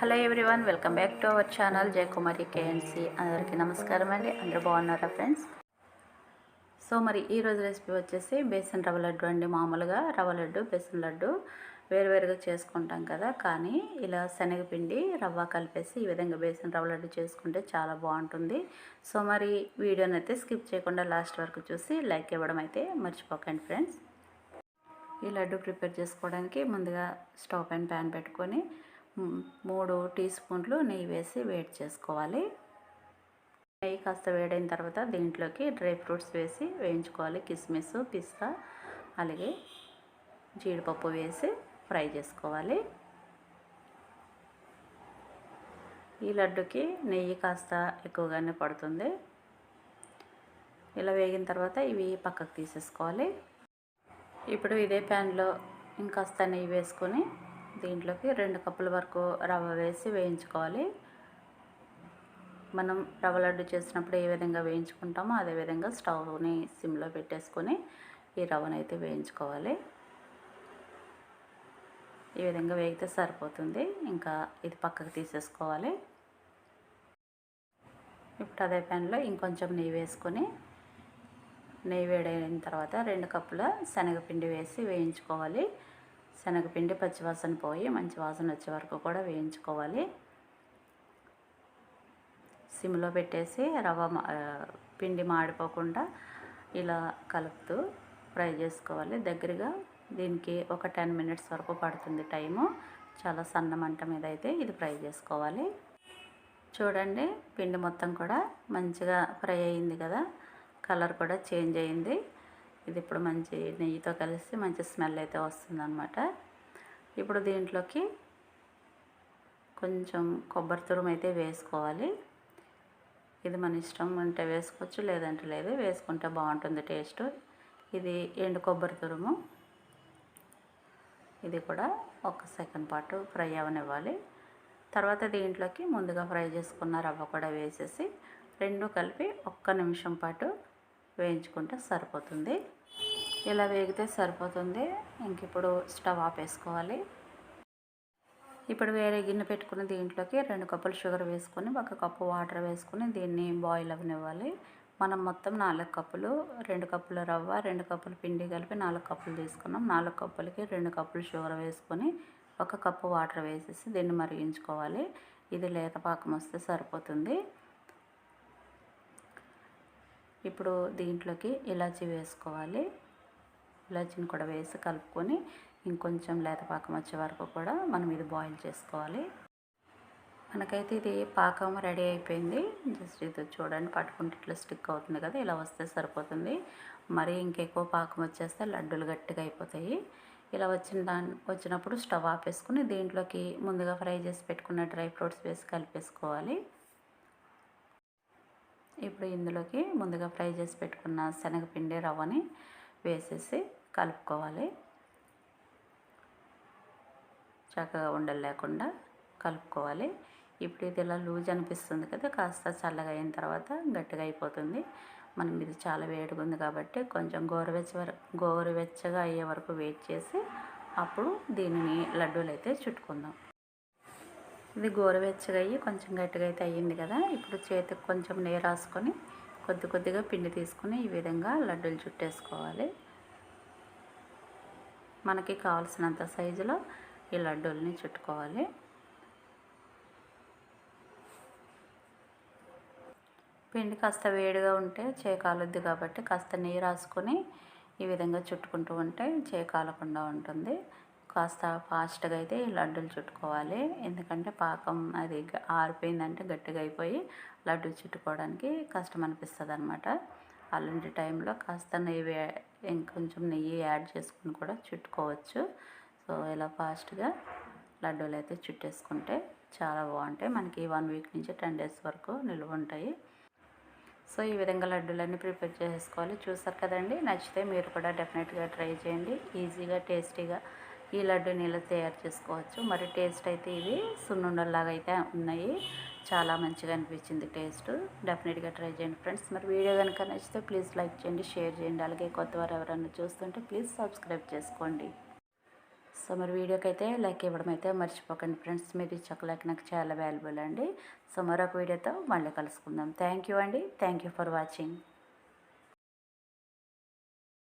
Hello everyone welcome back to our channel Jayakumari KNC అందరికీ నమస్కారం అండి. అందరూ బాగున్నారా ఫ్రెండ్స్? సో మరి ఈరోజు రెసిపీ వచ్చేసి బేసన్ రవ్వ లడ్డు అండి. మామూలుగా రవ్వ లడ్డు బేసన్ లడ్డు వేరువేరుగా చేసుకుంటాం కదా. కానీ ఇలా శనగపిండి రవ్వ కలిపేసి ఈ విధంగా బేసన్ రవ్వ లడ్డు చేసుకుంటే చాలా బాగుంటుంది. సో మరి వీడియోని అయితే స్కిప్ చేయకుండా లాస్ట్ వరకు చూసి లైక్ ఇవ్వడం అయితే మర్చిపోకండి ఫ్రెండ్స్. ఈ లడ్డు ప్రిపేర్ చేసుకోవడానికి ముందుగా స్టవ్ పైన ప్యాన్ పెట్టుకొని మూడు టీ స్పూన్లు నెయ్యి వేసి వేడి చేసుకోవాలి. నెయ్యి కాస్త వేడైన తర్వాత దీంట్లోకి డ్రై ఫ్రూట్స్ వేసి వేయించుకోవాలి. కిస్మిస్ పిస్తా అలాగే జీడిపప్పు వేసి ఫ్రై చేసుకోవాలి. ఈ లడ్డుకి నెయ్యి కాస్త ఎక్కువగానే పడుతుంది. ఇలా వేగిన తర్వాత ఇవి పక్కకు తీసేసుకోవాలి. ఇప్పుడు ఇదే ప్యాన్లో ఇంకాస్త నెయ్యి వేసుకొని దీంట్లోకి రెండు కప్పుల వరకు రవ్వ వేసి వేయించుకోవాలి. మనం రవ్వ లడ్డు చేసినప్పుడు ఏ విధంగా వేయించుకుంటామో అదే విధంగా స్టవ్ని సిమ్లో పెట్టేసుకొని ఈ రవ్వను అయితే వేయించుకోవాలి. ఈ విధంగా వేగితే సరిపోతుంది. ఇంకా ఇది పక్కకు తీసేసుకోవాలి. ఇప్పుడు అదే ప్యాన్లో ఇంకొంచెం నెయ్యి వేసుకొని నెయ్యి వేడైన తర్వాత రెండు కప్పుల శనగపిండి వేసి వేయించుకోవాలి. శనగపిండి పచ్చివాసన పోయి మంచి వాసన వచ్చే వరకు కూడా వేయించుకోవాలి. సిమ్లో పెట్టేసి రవ్వ మా- పిండి మాడిపోకుండా ఇలా కలుపుతూ ఫ్రై చేసుకోవాలి. దగ్గరగా దీనికి ఒక టెన్ మినిట్స్ వరకు పడుతుంది టైము. చాలా సన్న మంట మీద అయితే ఇది ఫ్రై చేసుకోవాలి. చూడండి పిండి మొత్తం కూడా మంచిగా ఫ్రై అయింది కదా. కలర్ కూడా చేంజ్ అయింది. ఇది ఇప్పుడు మంచి నెయ్యితో కలిసి మంచి స్మెల్ అయితే వస్తుందన్నమాట. ఇప్పుడు దీంట్లోకి కొంచెం కొబ్బరి తురుము అయితే వేసుకోవాలి. ఇది మన ఇష్టం ఉంటే వేసుకోవచ్చు లేదంటే లేదు. వేసుకుంటే బాగుంటుంది టేస్ట్. ఇది ఎండు కొబ్బరి తురుము. ఇది కూడా ఒక సెకండ్ పాటు ఫ్రై అవనివ్వాలి. తర్వాత దీంట్లోకి ముందుగా ఫ్రై చేసుకున్న రవ్వ కూడా వేసేసి రెండు కలిపి ఒక్క నిమిషం పాటు వేయించుకుంటే సరిపోతుంది. ఇలా వేగితే సరిపోతుంది. ఇంక ఇప్పుడు స్టవ్ ఆపేసుకోవాలి ఇప్పుడు వేరే గిన్నె పెట్టుకుని దీంట్లోకి రెండు కప్పులు షుగర్ వేసుకొని ఒక కప్పు వాటర్ వేసుకొని దీన్ని బాయిల్ అవనివ్వాలి. మనం మొత్తం నాలుగు కప్పులు రెండు కప్పుల రవ్వ రెండు కప్పులు పిండి కలిపి నాలుగు కప్పులు తీసుకున్నాం. నాలుగు కప్పులకి రెండు కప్పులు షుగర్ వేసుకొని ఒక కప్పు వాటర్ వేసేసి దీన్ని మరిగించుకోవాలి. ఇది లేత పాకం వస్తే సరిపోతుంది. ఇప్పుడు దీంట్లోకి ఇలాచి వేసుకోవాలి. ఇలాచీని కూడా వేసి కలుపుకొని ఇంకొంచెం లేత పాకం వచ్చే వరకు కూడా మనం ఇది బాయిల్ చేసుకోవాలి. మనకైతే ఇది పాకం రెడీ అయిపోయింది. జస్ట్ ఇది చూడండి పట్టుకుంటే ఇట్లా స్టిక్ అవుతుంది కదా ఇలా వస్తే సరిపోతుంది. మరి ఇంకెక్కువ పాకం వచ్చేస్తే లడ్డూలు గట్టిగా అయిపోతాయి. ఇలా వచ్చిన దాని వచ్చినప్పుడు స్టవ్ ఆపేసుకుని దీంట్లోకి ముందుగా ఫ్రై చేసి పెట్టుకున్న డ్రై ఫ్రూట్స్ వేసి కలిపేసుకోవాలి. ఇప్పుడు ఇందులోకి ముందుగా ఫ్రై చేసి పెట్టుకున్న శనగపిండి రవ్వని వేసేసి కలుపుకోవాలి. చక్కగా ఉండలు లేకుండా కలుపుకోవాలి. ఇప్పుడు ఇది ఇలా లూజ్ అనిపిస్తుంది కదా కాస్త చల్లగా అయిన తర్వాత గట్టిగా అయిపోతుంది. మనం ఇది చాలా వేడిగా ఉంది కాబట్టి కొంచెం గోరువెచ్చ వర గోరువెచ్చగా అయ్యే వరకు వెయిట్ చేసి అప్పుడు దీనిని లడ్డూలు అయితే చుట్టుకుందాం. ఇది గోరువెచ్చగా అయ్యి కొంచెం గట్టిగా అయితే అయ్యింది కదా. ఇప్పుడు చేతికి కొంచెం నెయ్యి రాసుకొని కొద్ది కొద్దిగా పిండి తీసుకొని ఈ విధంగా లడ్డూలు చుట్టేసుకోవాలి. మనకి కావాల్సినంత సైజులో ఈ లడ్డూలని చుట్టుకోవాలి. పిండి కాస్త వేడిగా ఉంటే చేకాలుద్ది కాబట్టి కాస్త నెయ్యి రాసుకొని ఈ విధంగా చుట్టుకుంటూ ఉంటే చేకాలకుండా ఉంటుంది. కాస్త ఫాస్ట్గా అయితే లడ్డూలు చుట్టుకోవాలి. ఎందుకంటే పాకం అది ఆరిపోయిందంటే గట్టిగా అయిపోయి లడ్డూలు చుట్టుకోవడానికి కష్టం అనిపిస్తుంది అనమాట అలాంటి టైంలో కాస్త నెయ్యి ఇంకొంచెం నెయ్యి యాడ్ చేసుకుని కూడా చుట్టుకోవచ్చు. సో ఇలా ఫాస్ట్గా లడ్డూలు అయితే చుట్టేసుకుంటే చాలా బాగుంటాయి. మనకి వన్ వీక్ నుంచి టెన్ డేస్ వరకు నిల్వ ఉంటాయి. సో ఈ విధంగా లడ్డూలన్నీ ప్రిపేర్ చేసుకోవాలి చూసారు కదండి? నచ్చితే మీరు కూడా డెఫినెట్గా ట్రై చేయండి. ఈజీగా టేస్టీగా ఈ లడ్డూని ఇలా తయారు చేసుకోవచ్చు. మరి టేస్ట్ అయితే ఇవి సున్నుండల్లాగా అయితే ఉన్నాయి. చాలా మంచిగా అనిపించింది టేస్ట్. డెఫినెట్గా ట్రై చేయండి ఫ్రెండ్స్. మరి వీడియో కనుక నచ్చితే ప్లీజ్ లైక్ చేయండి షేర్ చేయండి. అలాగే కొత్త వారు ఎవరైనా చూస్తుంటే ప్లీజ్ సబ్స్క్రైబ్ చేసుకోండి. సో మరి వీడియోకి అయితే లైక్ ఇవ్వడం అయితే మర్చిపోకండి ఫ్రెండ్స్. మీరు ఇచ్చే లైక్ నాకు చాలా వాల్యుబుల్ అండి. సో మరొక వీడియోతో మళ్ళీ కలుసుకుందాం. థ్యాంక్ యూ అండి. Thank you for watching